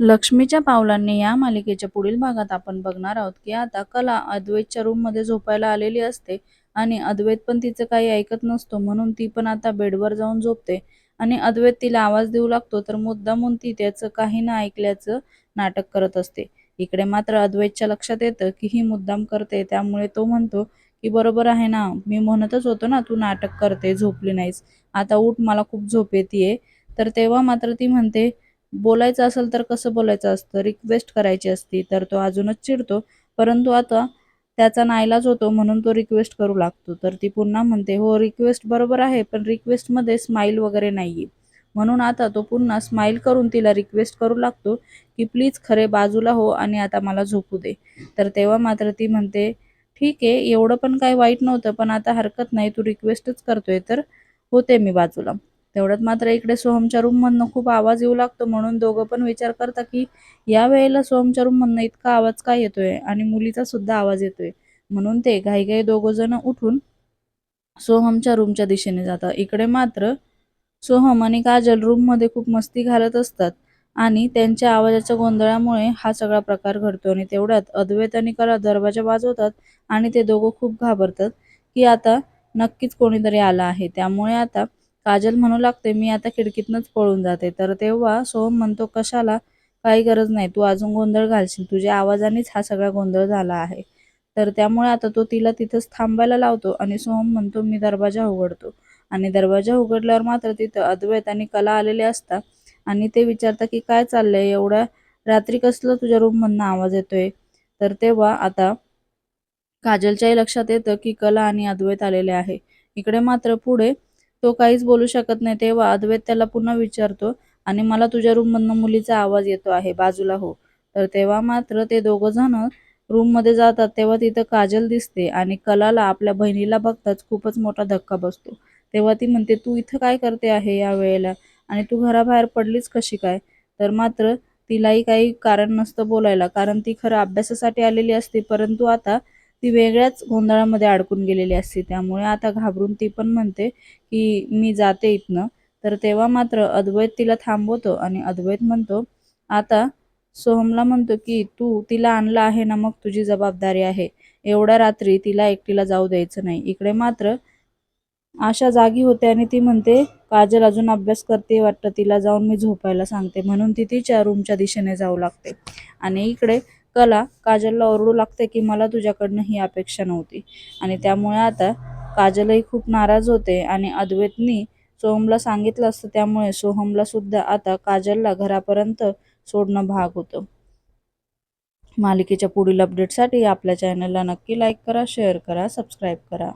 लक्ष्मीच्या पावलांनी या मालिकेच्या पुढील भागात आपण बघणार आहोत की आता कला अद्वैतच्या रूममध्ये झोपायला आलेली असते आणि अद्वैत पण तिचं काही ऐकत नसतो म्हणून ती पण आता बेडवर जाऊन झोपते. आणि अद्वैत तिला आवाज देऊ लागतो तर मुद्दामून ती त्याचं काही ना ऐकल्याचं नाटक करत असते. इकडे मात्र अद्वैतच्या लक्षात येतं की ही मुद्दाम करते त्यामुळे तो म्हणतो की बरोबर आहे ना मी म्हणतच होतो ना तू नाटक करते झोपली नाहीस. आता उठ मला खूप झोप येते तर तेव्हा मात्र ती म्हणते बोलायचं असेल तर कसं बोलायचं असतं? रिक्वेस्ट करायची असती तर तो अजूनच चिडतो. परंतु आता त्याचा नाईलाज होतो म्हणून तो रिक्वेस्ट करू लागतो. तर ती पुन्हा म्हणते हो रिक्वेस्ट बरोबर आहे पण रिक्वेस्टमध्ये स्माईल वगैरे नाहीये. म्हणून आता तो पुन्हा स्माईल करून तिला रिक्वेस्ट करू लागतो की प्लीज खरे बाजूला हो आणि आता मला झोपू दे. तर तेव्हा मात्र ती म्हणते ठीक आहे एवढं पण काही वाईट नव्हतं पण आता हरकत नाही तू रिक्वेस्टच करतोय तर होते मी बाजूला. तेवढ्यात मात्र इकडे सोहमच्या रूममधनं खूप आवाज येऊ लागतो. म्हणून दोघं पण विचार करतात की या वेळेला सोहमच्या रूममधनं इतका आवाज काय येतोय? आणि मुलीचा सुद्धा आवाज येतोय. म्हणून ते घाईघाई दोघं जण उठून सोहमच्या रूमच्या दिशेने जातात. इकडे मात्र सोहम आणि काजल रूममध्ये खूप मस्ती घालत असतात आणि त्यांच्या आवाजाच्या गोंधळामुळे हा सगळा प्रकार घडतो आणि तेवढ्यात अद्वैत आणि कला दरवाजा वाजवतात आणि ते दोघं खूप घाबरतात की आता नक्कीच कोणीतरी आला आहे. त्यामुळे आता काजल म्हणू लागते मी आता खिडकीतनंच पळून जाते. तर तेव्हा सोहम म्हणतो कशाला? काही गरज नाही तू अजून गोंधळ घालशील. तुझ्या आवाजानेच हा सगळा गोंधळ झाला आहे. तर त्यामुळे आता तो तिला तिथंच थांबायला लावतो आणि सोहम म्हणतो मी दरवाजा उघडतो. आणि दरवाजा उघडल्यावर मात्र तिथं अद्वैत आणि कला आलेले असतात आणि ते विचारतात की काय चाललंय? एवढ्या रात्री कसलं तुझ्या रूममधनं आवाज येतोय? तर तेव्हा आता काजलच्याही लक्षात येतं की कला आणि अद्वैत आलेले आहे. इकडे मात्र पुढे तो काहीच बोलू शकत नाही. तेव्हा अद्वैत त्याला पुन्हा विचारतो आणि मला तुझ्या रूममधनं मुलीचा आवाज येतो आहे बाजूला हो. तर तेव्हा मात्र ते दोघं जण रूममध्ये जातात तेव्हा तिथं काजल दिसते आणि कलाला आपल्या बहिणीला बघताच खूपच मोठा धक्का बसतो. तेव्हा ती म्हणते तू इथं काय करते आहे या वेळेला? आणि तू घराबाहेर पडलीच कशी काय? तर मात्र तिलाही काही कारण नसतं बोलायला कारण ती खरं अभ्यासासाठी आलेली असते परंतु आता ती वेगळ्याच गोंधळामध्ये अडकून गेलेली असते. त्यामुळे आता घाबरून ती पण म्हणते की मी जाते इथनं. तर तेव्हा मात्र अद्वैत तिला थांबवतो आणि अद्वैत म्हणतो आता सोहमला म्हणतो की तू तिला आणलं आहे ना मग तुझी जबाबदारी आहे. एवढ्या रात्री तिला एकटीला जाऊ द्यायचं नाही. इकडे मात्र आशा जागी होते आणि ती म्हणते काजल अजून अभ्यास करते वाटतं तिला जाऊन मी झोपायला सांगते. म्हणून ती तिच्या रूमच्या दिशेने जाऊ लागते. आणि इकडे कला काजलला ओरडू लागते की मला तुझ्याकडनं ही अपेक्षा नव्हती. आणि त्यामुळे आता काजलही खूप नाराज होते आणि अद्वैतनी सोहमला सांगितलं असतं. त्यामुळे सोहमला सुद्धा आता काजलला घरापर्यंत सोडणं भाग होतं. मालिकेच्या पुढील अपडेटसाठी आपल्या चॅनलला नक्की लाईक करा शेअर करा सबस्क्राईब करा.